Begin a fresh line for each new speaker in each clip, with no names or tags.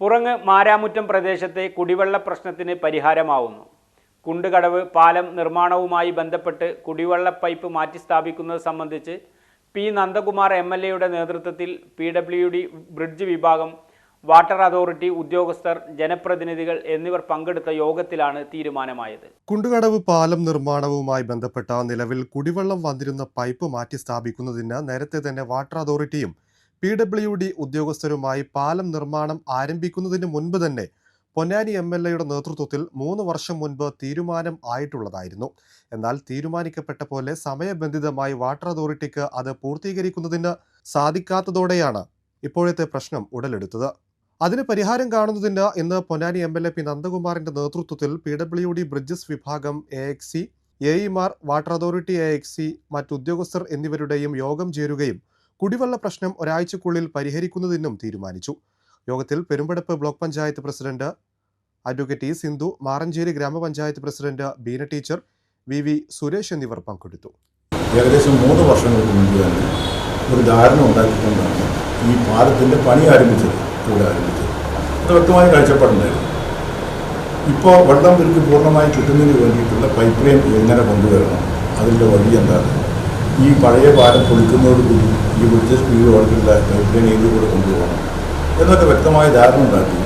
പുറങ്ങ് മാരാമുറ്റം പ്രദേശത്തെ കുടിവെള്ള പ്രശ്നത്തിന് പരിഹാരമാവുന്നു. കുണ്ടുകടവ് പാലം നിർമ്മാണവുമായി ബന്ധപ്പെട്ട് കുടിവെള്ള പൈപ്പ് മാറ്റി സ്ഥാപിക്കുന്നത് സംബന്ധിച്ച് പി. നന്ദകുമാർ എം എൽ എയുടെ നേതൃത്വത്തിൽ പി. ഡബ്ല്യു. ഡി. ബ്രിഡ്ജ് വിഭാഗം വാട്ടർ അതോറിറ്റി ഉദ്യോഗസ്ഥർ ജനപ്രതിനിധികൾ എന്നിവർ പങ്കെടുത്ത യോഗത്തിലാണ് തീരുമാനമായത്.
കുണ്ടുകടവ് പാലം നിർമ്മാണവുമായി ബന്ധപ്പെട്ട നിലവിൽ കുടിവെള്ളം വന്നിരുന്ന പൈപ്പ് മാറ്റി സ്ഥാപിക്കുന്നതിന് നേരത്തെ തന്നെ വാട്ടർ അതോറിറ്റിയും പി ഡബ്ല്യു ഡി ഉദ്യോഗസ്ഥരുമായി പാലം നിർമ്മാണം ആരംഭിക്കുന്നതിന് മുൻപ് തന്നെ പൊന്നാനി എം എൽ എയുടെ നേതൃത്വത്തിൽ മൂന്ന് വർഷം മുൻപ് തീരുമാനം ആയിട്ടുള്ളതായിരുന്നു. എന്നാൽ തീരുമാനിക്കപ്പെട്ട പോലെ സമയബന്ധിതമായി വാട്ടർ അതോറിറ്റിക്ക് അത് പൂർത്തീകരിക്കുന്നതിന് സാധിക്കാത്തതോടെയാണ് ഇപ്പോഴത്തെ പ്രശ്നം ഉടലെടുത്തത്. അതിന് പരിഹാരം കാണുന്നതിന് ഇന്ന് Ponnani M L A P നന്ദകുമാറിന്റെ നേതൃത്വത്തിൽ പി ഡബ്ല്യു ഡി ബ്രിഡ്ജസ് വിഭാഗം A exe എഇമാർ water authority A exe C മറ്റ് ഉദ്യോഗസ്ഥർ എന്നിവരുടെയും യോഗം ചേരുകയും കുടിവെള്ള പ്രശ്നം ഒരാഴ്ചക്കുള്ളിൽ പരിഹരിക്കുന്നതിനും തീരുമാനിച്ചു. യോഗത്തിൽ Perumpadappu block panchayat president advocate E Sindhu Maranchery ഗ്രാമപഞ്ചായത്ത് president Beena teacher V V Suresh എന്നിവർ പങ്കെടുത്തു.
ഏകദേശം മൂന്ന് വർഷങ്ങൾക്ക് മുൻപ് തന്നെ ഒരു ധാരണ ഉണ്ടാക്കിക്കൊണ്ടാണ് ഈ പാലത്തിന്റെ പണി ആരംഭിച്ചത് ഇവിടെ ആരംഭിച്ചത്. അത് വ്യക്തമായ കാഴ്ചപ്പാടുണ്ടായിരുന്നു ഇപ്പോൾ വെള്ളം ഇവർക്ക് പൂർണമായി കിട്ടുന്നതിന് വേണ്ടിയിട്ടുള്ള പൈപ്പ് ലൈൻ എങ്ങനെ കൊണ്ടുവരണം അതിന്റെ വഴി എന്താണ്? ഈ പഴയ പാലം പൊളിക്കുന്നതോടുകൂടി ഈ വിളിച്ച സ്പീഡ് വഴിയുള്ള പൈപ്പ് ലൈൻ ഏതിലൂടെ കൊണ്ടുപോകണം എന്നൊക്കെ വ്യക്തമായ ധാരണ ഉണ്ടാക്കി.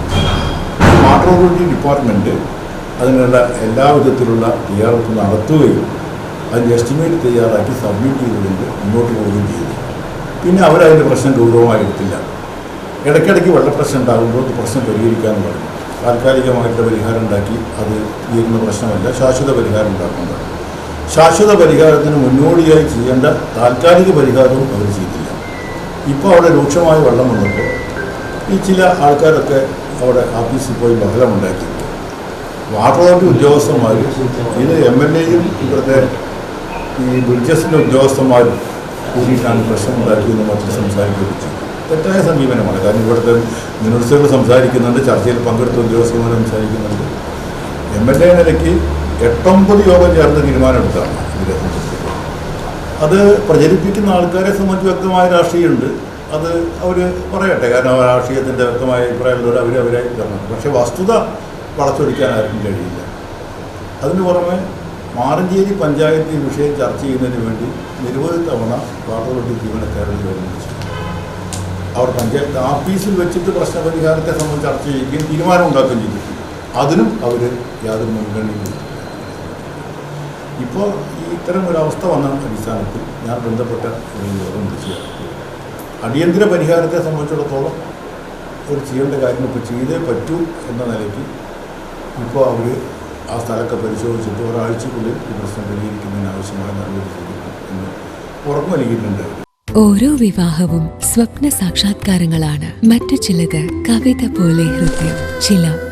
വാട്ടർ അതോറിറ്റി ഡിപ്പാർട്ട്മെന്റ് അതിനുള്ള എല്ലാ വിധത്തിലുള്ള തയ്യാറെടുപ്പ് നടത്തുകയും അതിന്റെ എസ്റ്റിമേറ്റ് തയ്യാറാക്കി സബ്മിറ്റ് ചെയ്തുകൊണ്ട് മുന്നോട്ട് പോവുകയും ചെയ്തു. പിന്നെ അവരതിന്റെ പ്രശ്നം ഗൗരവമായി ഇടയ്ക്കിടയ്ക്ക് വെള്ളപ്രശ്നം ഉണ്ടാകുമ്പോൾ പ്രശ്നം പരിഹരിക്കാമെന്ന് പറഞ്ഞു. താൽക്കാലികമായിട്ടുള്ള പരിഹാരം ഉണ്ടാക്കി അത് തീരുന്ന പ്രശ്നമല്ല ശാശ്വത പരിഹാരം ഉണ്ടാക്കുന്നത് ശാശ്വത പരിഹാരത്തിന് മുന്നോടിയായി ചെയ്യേണ്ട താൽക്കാലിക പരിഹാരവും അവർ ചെയ്തില്ല. ഇപ്പോൾ അവിടെ രൂക്ഷമായ വെള്ളം വന്നപ്പോൾ ഈ ചില ആൾക്കാരൊക്കെ അവിടെ ഓഫീസിൽ പോയി ബഹളമുണ്ടാക്കി വാട്ടർ അതോറിറ്റി ഉദ്യോഗസ്ഥന്മാർ ഇത് എം എൽ എയും ഇവിടുത്തെ ഈ ബ്രിഡ്ജസിന്റെ ഉദ്യോഗസ്ഥന്മാരും കൂടിയിട്ടാണ് പ്രശ്നം ഉണ്ടാക്കിയെന്ന് മറ്റും സംസാരിക്കുകയും തെറ്റായ സമീപനമാണ്. കാരണം ഇവിടുത്തെ മിനിസ്റ്ററുകൾ സംസാരിക്കുന്നുണ്ട് ചർച്ചയിൽ പങ്കെടുത്ത ഉദ്യോഗസ്ഥന്മാർ സംസാരിക്കുന്നുണ്ട്. എം എൽ എ നിലയ്ക്ക് എട്ടൊമ്പത് യോഗം ചേർന്ന് തീരുമാനമെടുത്താണ് ഇതിനെ അത് പ്രചരിപ്പിക്കുന്ന ആൾക്കാരെ സംബന്ധിച്ച് വ്യക്തമായ രാഷ്ട്രീയമുണ്ട്. അത് അവർ പറയട്ടെ. കാരണം രാഷ്ട്രീയത്തിന്റെ വ്യക്തമായ അഭിപ്രായമുള്ളവർ അവർ അവരെ തരണം പക്ഷെ വസ്തുത വളച്ചൊടിക്കാൻ ആർക്കും കഴിയില്ല. അതിന് പുറമെ മാറഞ്ചേരി പഞ്ചായത്ത് ഈ വിഷയം ചർച്ച ചെയ്യുന്നതിന് വേണ്ടി നിരവധി തവണ വാട്ടറോട്ടി ജീവനക്കാരുടെ യോഗം അവർ പഞ്ചായത്ത് ആഫീസിൽ വെച്ചിട്ട് പ്രശ്നപരിഹാരത്തെ സംബന്ധിച്ച് ചർച്ച ചെയ്യുകയും തീരുമാനം ഉണ്ടാക്കുകയും ചെയ്തു. അതിനും അവർ യാതൊരു മുൻഗണനയും ഇപ്പോൾ ഇത്തരം ഒരു അവസ്ഥ വന്ന അടിസ്ഥാനത്തിൽ ഞാൻ ബന്ധപ്പെട്ട യോഗം വിളിച്ചു അടിയന്തര പരിഹാരത്തെ സംബന്ധിച്ചിടത്തോളം ഒരു ചെയ്യേണ്ട കാര്യം ഇപ്പോൾ ചെയ്തേ പറ്റൂ എന്ന നിലയ്ക്ക് ഇപ്പോൾ അവർ ആ സ്ഥലമൊക്കെ പരിശോധിച്ചിട്ട് ഒരാഴ്ചക്കുള്ളിൽ ഈ പ്രശ്നം പരിഹരിക്കുന്നതിനാവശ്യമായ നടപടി സ്വീകരിക്കും എന്ന് ഉറപ്പ് നൽകിയിട്ടുണ്ട്.
ഓരോ വിവാഹവും സ്വപ്ന സാക്ഷാത്കാരങ്ങളാണ്. മറ്റു ചിലത് കവിത പോലെ ഹൃദയം. ചില